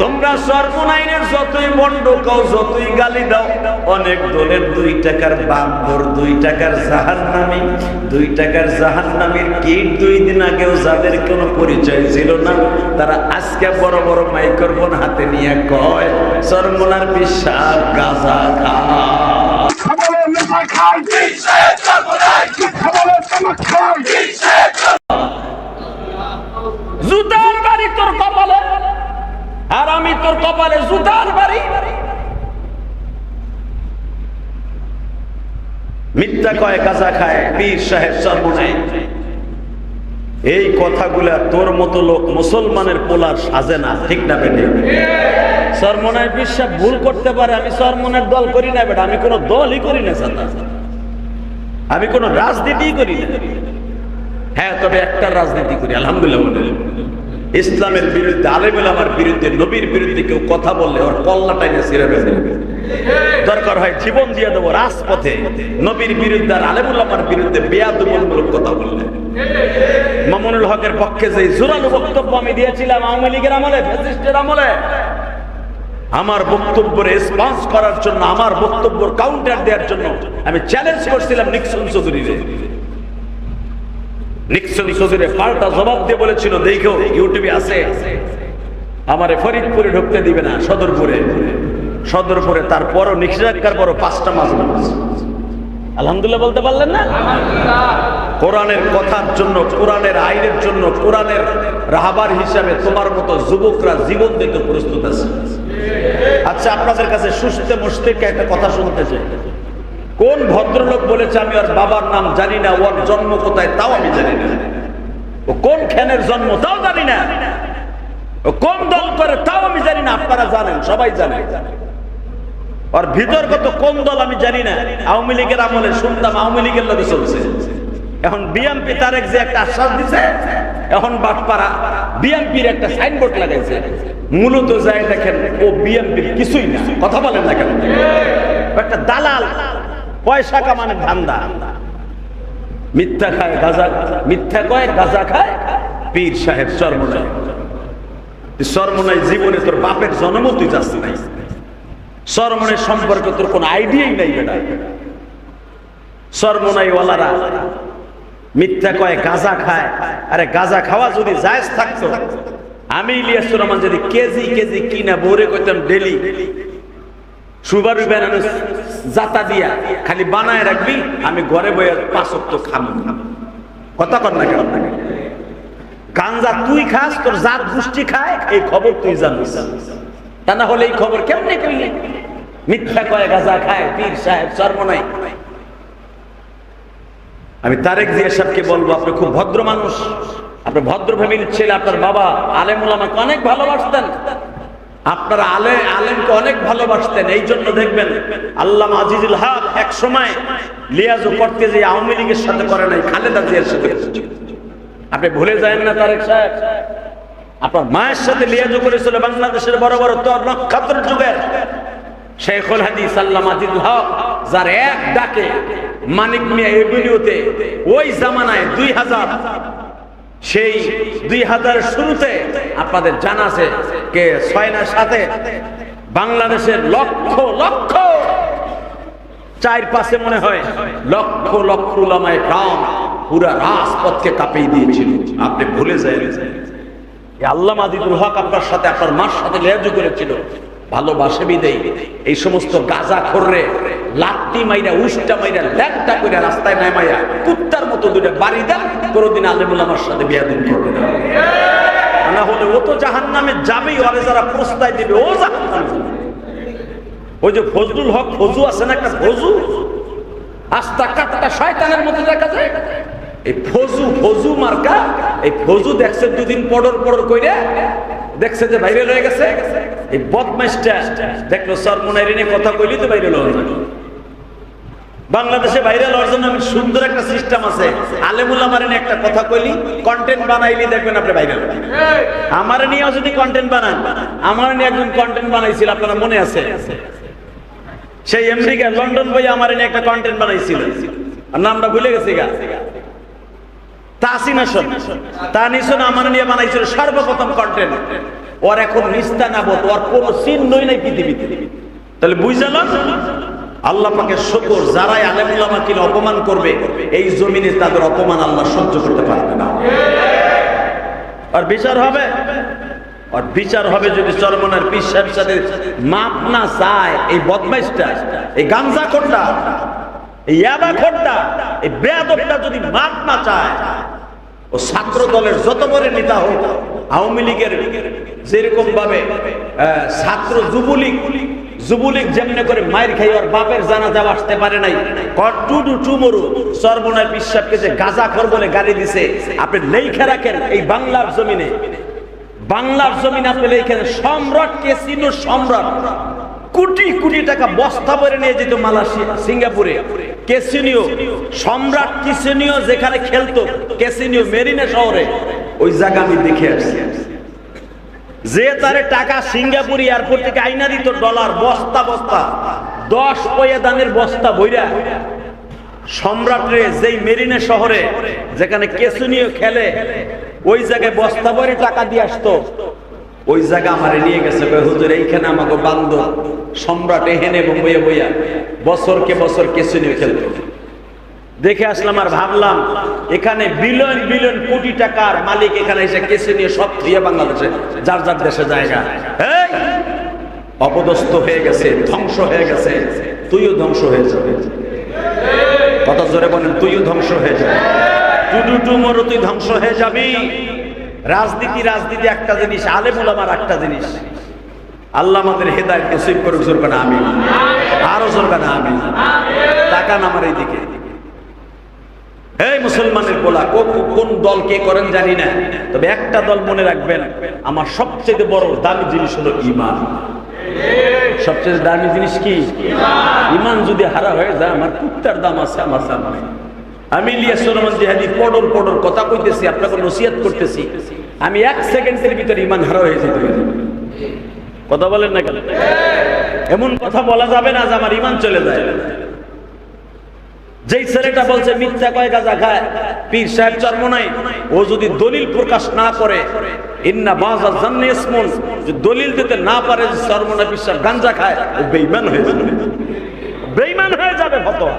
তোমরা সর্বনাইনের যতই বন্ড কাও, যতই গালি দাও, অনেক দলের দুই টাকার বান্দর দুই টাকার জাহান নামি দুই টাকার জাহান্নামীর কিট দুই দিন আগেও যাদের কোনো পরিচয় ছিল না, তারা আজকে বড় বড় মাইক্রোফোন হাতে নিয়ে কয়, সরমনার বিশ্বাস গাজা খা। খাই খাই জুতার বাড়ি তোর কপালে আর আমি তোর কপালে জুতার বাড়ি। মিথ্যা কয়, কাঁচা খায়, পীর সাহেব সর্বনাই। এই কথাগুলা তোর মতো লোক মুসলমানের পোলার সাজে না, ঠিক না বেটে? সরমনায় বিশ্বাস ভুল করতে পারে, আমি সরমনের দল করি না বেটা, আমি কোনো দলই করি না সাদা আমি কোনো রাজনীতি করি না। হ্যাঁ তবে একটা রাজনীতি করি, আলহামদুলিল্লাহ। ইসলামের বিরুদ্ধে আলেমুল আমার বিরুদ্ধে, নবীর বিরুদ্ধে কেউ কথা বললে ওর কল্লা টাইনে ছিঁড়ে দরকার হয় জীবন দিয়ে দেবো রাজপথে। নবীর বিরুদ্ধে আর আলেমুল আমার বিরুদ্ধে বেয়াদমূলক কথা বললে। মামুনুল হকের পক্ষে যে জোরালো বক্তব্য আমি দিয়েছিলাম আওয়ামী লীগের আমলে, ফ্যাসিস্টের আমলে, আমার বক্তব্য রেসপন্স করার জন্য, আমার বক্তব্য কাউন্টার দেওয়ার জন্য আমি চ্যালেঞ্জ করছিলাম নিক্সন চৌধুরীরে। নিক্সন চৌধুরী পাল্টা জবাব দিয়ে বলেছিল, দেখো, ইউটিউবে আছে। আমারে ফরিদপুরে ঢুকতে দিবে না, সদরপুরে। সদরপুরে তারপরও নিষেধাজ্ঞার পরও পাঁচটা মাস আলহামদুলিল্লাহ বলতে পারলেন না? কোরআনের কথার জন্য, কোরআনের আইনের জন্য, কোরআনের রাহাবার হিসাবে তোমার মতো যুবকরা জীবন দিতে প্রস্তুত আছে। আচ্ছা আপনাদের কাছে সুস্থে মুস্তিকে একটা কথা শুনতে চাই। কোন ভদ্রলোক বলেছে, আমি ওর বাবার নাম জানি না, ওর জন্ম কোথায় তাও আমি জানি না। ও কোন খ্যানের জন্ম তাও জানি না। ও কোন দল করে তাও আমি জানি না, আপনারা জানেন, সবাই জানেন ওর ভিতরগত কোন দল আমি জানি না। আওয়ামী লীগের আমলে শুনতাম আওয়ামী লীগের লোকে চলছে। এখন বিএমপি তারেক যে একটা আশ্বাস দিছে, এখন বাটপাড়া বিএমপির একটা সাইনবোর্ড লাগাইছে। মূলত যায় দেখেন, ও বিএমপির কিছুই না। কথা বলেন না কেন? একটা দালাল পয়সা কামানে ধান্দা। মিথ্যা খায়, গাজা মিথ্যা কয়, গাজা খায় পীর সাহেব চর্মনায় চর্মনায় জীবনে তোর বাপের জন্ম তুই যাচ্ছি নাই। সরমনের সম্পর্কে তোর কোনো আইডিয়াই নাই বেটা। সরমনাই ওয়ালারা মিথ্যা কয়, গাঁজা খায়। আরে গাঁজা খাওয়া যদি জায়েজ থাকতো, আমি ইলিয়াস রহমান যদি কেজি কেজি কিনা বোরে কইতাম ডেলি সুবারু বেনানো জাতা দিয়া, খালি বানায় রাখবি, আমি ঘরে বয়ে পাঁচক তো খাব কথা কর না কেন? গাঞ্জা তুই খাস, তোর জাত গোষ্ঠী খায়, এই খবর তুই জানিস। তা না হলে এই খবর কেমনে কইলে? মিথ্যা কয় গাজা খায়, পীর সাহেব সর্বনাই আমি তারেক জিয়া সাহেবকে বলব, আপনি খুব ভদ্র মানুষ। আপনার ভদ্র ফ্যামিলির ছেলে, আপনার বাবা আলেমুল আমাকে অনেক ভালোবাসতেন। আপনারা আলে, আলেমকে অনেক ভালোবাসতেন, এই জন্য দেখবেন আল্লাহ আজিজুল হক এক সময় লিয়াজও করতে যে আওয়ামী লীগের সাথে করে নাই, খালেদা জিয়ার সাথে আপনি ভুলে যায় না তারেক সাহেব, আপনার মায়ের সাথে লিয়াজু করেছিল বাংলাদেশের বড় বড় তর নক্ষত্র যুগের। শেখুল হাদিস আল্লাহ আজিজুল হক, যার এক ডাকে মানিক মিয়া এভিনিউতে ওই জামানায় দুই হাজার সেই দুই হাজার শুরুতে আপনাদের জানা কে? ছয়নার সাথে বাংলাদেশের লক্ষ লক্ষ চার পাশে মনে হয় লক্ষ লক্ষ উলামায়ে কাম পুরা রাজপথকে কাঁপিয়ে দিয়েছিল। আপনি ভুলে যায় আল্লাহ মাদিদুল হক আপনার সাথে, আপনার মার সাথে লেজু করেছিল। ভালোবাসে বিদেই এই সমস্ত গাজা খররে লাত্তি মাইরা, উষ্টা মাইরা, ল্যাংটা করে রাস্তায় নামাইয়া কুত্তার মতো দুটো বাড়ি দেন কোনোদিন আলেমুল আমার সাথে বিয়াদিন করবে না। হলে ও তো জাহান নামে যাবেই, ওরে যারা প্রস্তায় দিবে, ও জাহান ওই যে ফজলুল হক, ফজু আছে না একটা ফজু? আস্তা কাটটা শয়তানের মতো দেখা যায়। এই ফজু ফজু মার্কা, এই ফজু দেখছে দুদিন পড়র পড়র কইরে, দেখছে যে বাইরে রয়ে গেছে। এই বদমাইশটা, দেখল, স্যার, মনে কথা কইলি তো বাইরে লওয়া বাংলাদেশে ভাইরাল হওয়ার জন্য সুন্দর একটা সিস্টেম আছে। আলেমুল আমার নিয়ে একটা কথা কইলি কন্টেন্ট বানাইলি দেখবেন আপনি ভাইরাল আমার নিয়েও যদি কন্টেন্ট বানান, আমার নিয়ে একজন কন্টেন্ট বানাইছিল, আপনারা মনে আছে? সেই আমেরিকা লন্ডন বই আমার নিয়ে একটা কন্টেন্ট বানাইছিল। নামটা ভুলে গেছি গা। তাসিন আসন তা নিশন আমার নিয়ে বানাইছিল সর্বপ্রথম কন্টেন্ট ওর এখন নিস্তানাবত, ওর কোনো চিহ্নই নাই পৃথিবীতে। তাহলে বুঝালাম? আল্লাহ পাকে শকর, যারাই কিনে অপমান করবে, এই জমিনে তাদের অপমান আল্লাহ সহ্য করতে পারবে না। আর বিচার হবে? আর বিচার হবে যদি চরমনার সাহেব সাথে মাপ না চায়, এই বদমাইশটা, এই গাঞ্জা খোরটা এই ইয়াবা খোরটা এই বেয়াদবটা যদি মাপ না চায়, ও ছাত্র দলের যত বড় নেতা হোক, আওয়ামী লীগের যেরকম ভাবে ছাত্র যুবলীগ যুবলীগ যেমনে করে মায়ের খাই, ওর বাপের জানা যাওয়া আসতে পারে নাই। টুডু টুমরু, সর্বনয় বিশ্বাসকে যে গাজা খর বলে গালি দিছে, আপনি লেখা রাখেন এই বাংলার জমিনে। বাংলার জমিন আপনি লেখেন সম্রাট কেসিনো সম্রাট? কোটি কোটি টাকা বস্তা ভরে নিয়ে যেত মালয়েশিয়া, সিঙ্গাপুরে। কেসিনিও সম্রাট কিসিনিও যেখানে খেলতো? কেসিনিও মেরিনা শহরে। ওই জায়গা আমি দেখে আসছি। যে তারে টাকা সিঙ্গাপুর এয়ারপোর্ট থেকে আইনা দিত, ডলার, বস্তা বস্তা, দশ পয়া দানের বস্তা বইরা। সম্রাটরে যেই মেরিনে শহরে, যেখানে কেসুনিও খেলে, ওই জায়গায় বস্তা ভরে টাকা দিয়ে আসতো। ওই জায়গা আমারে নিয়ে গেছে হুজুর, এইখানে আমাকে বান্ধ সম্রাট এহেনে বইয়া বইয়া বছরকে বছর কেসুনিও খেলতো। দেখে আসলাম আর ভাবলাম, এখানে বিলিয়ন বিলিয়ন কোটি টাকার মালিক এখানে এসে কেসে নিয়ে সব দিয়ে বাংলাদেশে, যার যার দেশে জায়গা। এই! অপদস্থ হয়ে গেছে, ধ্বংস হয়ে গেছে, তুইও ধ্বংস হয়ে যাবে। কত জোরে বলেন, তুইও ধ্বংস হয়ে যাবে। টুডু টুমরও তুই ধ্বংস হয়ে যাবি। রাজনীতি রাজনীতি একটা জিনিস আলেমুল আমার একটা জিনিস। আল্লাহ আমাদের হেদায়ত নসিব করুক, জোর কানা আমি আরও জোর কানা আমি তাকান আমার এইদিকে। এই মুসলমানের বলা কোন দল কে করেন জানি না। তবে একটা দল মনে রাখবেন, আমার সবচেয়ে বড় দামি জিনিস হলো ইমান সবচেয়ে দামি জিনিস কি? ইমান যদি হারা হয়ে যায়, আমার কুত্তার দাম আছে আমার দাম নাই আমি ইলিয়াস সোলমান জিহাদি পডর পডর কথা কইতেছি, আপনাকে নসিহত করতেছি। আমি এক সেকেন্ডের ভিতরে ইমান হারা হয়ে যেতে পারি। কথা বলেন না কেন? এমন কথা বলা যাবে না যে আমার ইমান চলে যায়। যেই ছেলেটা বলছে, মিথ্যা কয় গাজা খায়? পীর সাহেব চর্ম নাই। ও যদি দলিল প্রকাশ না করে, ইন্না বাজা জান্নে ইসমুন দলিল দিতে না পারে যে চর্ম না পীর সাহেব গাঞ্জা খায়, ও বেঈমান হয়ে যাবে। বেইমান হয়ে যাবে ফতোয়া